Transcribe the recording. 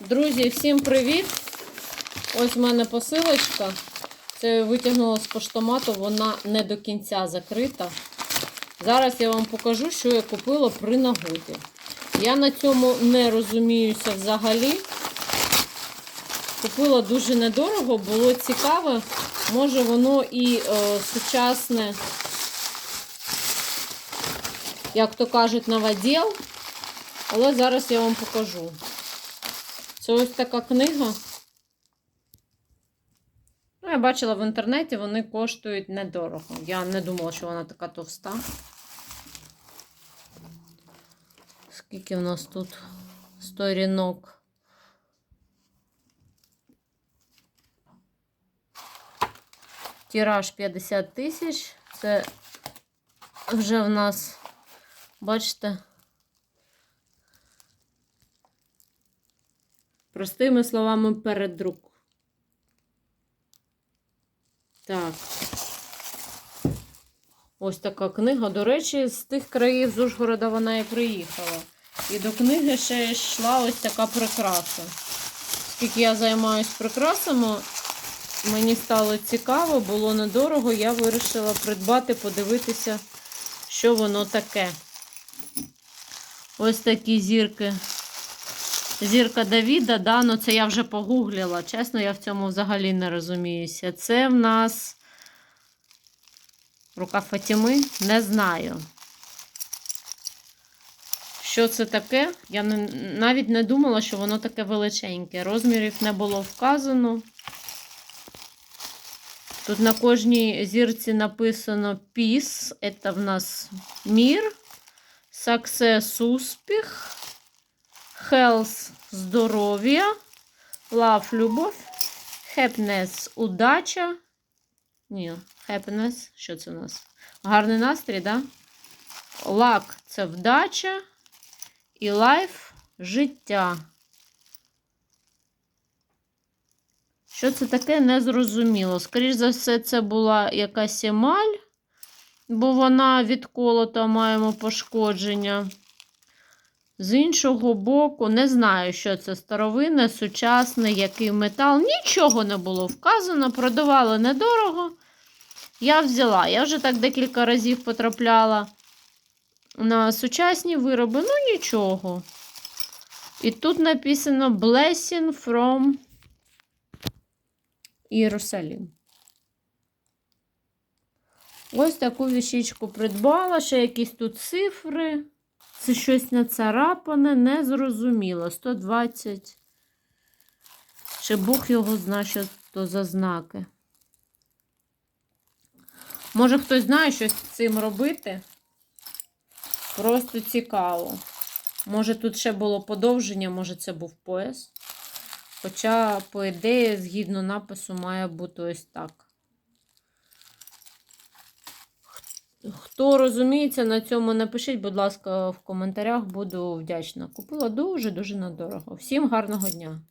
Друзі, всім привіт! Ось в мене посилочка. Це я витягнула з поштомату, вона не до кінця закрита. Зараз я вам покажу, що я купила при нагоді. Я на цьому не розуміюся взагалі. Купила дуже недорого, було цікаве. Може воно і е, сучасне, як то кажуть, новоділ. Але зараз я вам покажу. Це ось така книга. Ну, я бачила в інтернеті, вони коштують недорого. Я не думала, що вона така товста. Скільки в нас тут сторінок? Тираж 50 тисяч. Це вже в нас, бачите, Простими словами, передрук. Так. Ось така книга. До речі, з тих країв з Ужгорода вона і приїхала. І до книги ще йшла ось така прикраса. Оскільки я займаюся прикрасами, мені стало цікаво, було недорого, я вирішила придбати, подивитися, що воно таке. Ось такі зірки. Зірка Давіда, да, ну це я вже погуглила. Чесно, я в цьому взагалі не розуміюся. Це в нас рука Фатіми, не знаю. Що це таке? Я не, навіть не думала, що воно таке величеньке. Розмірів не було вказано. Тут на кожній зірці написано Peace. Це в нас мір. Success, успіх. Health – здоров'я, love – любов, happiness – удача. Ні, happiness, що це у нас? Гарний настрій, да? Luck – це вдача. І life – життя. Що це таке, незрозуміло. Скоріше за все, це була якась емаль, бо вона відколота, маємо пошкодження. З іншого боку, не знаю, що це старовинне, сучасне, який метал. Нічого не було вказано, продавали недорого. Я взяла. Я вже так декілька разів потрапляла на сучасні вироби, ну нічого. І тут написано Blessing from Єрусалим. Ось таку віщичку придбала, ще якісь тут цифри. Це щось нацарапане, незрозуміло. 120. Чи Бог його знає, що то за знаки. Може, хтось знає, що з цим робити? Просто цікаво. Може, тут ще було подовження, може, це був пояс. Хоча, по ідеї, згідно напису, має бути ось так. Хто розуміється на цьому, напишіть, будь ласка, в коментарях, буду вдячна. Купила дуже-дуже надорого. Всім гарного дня!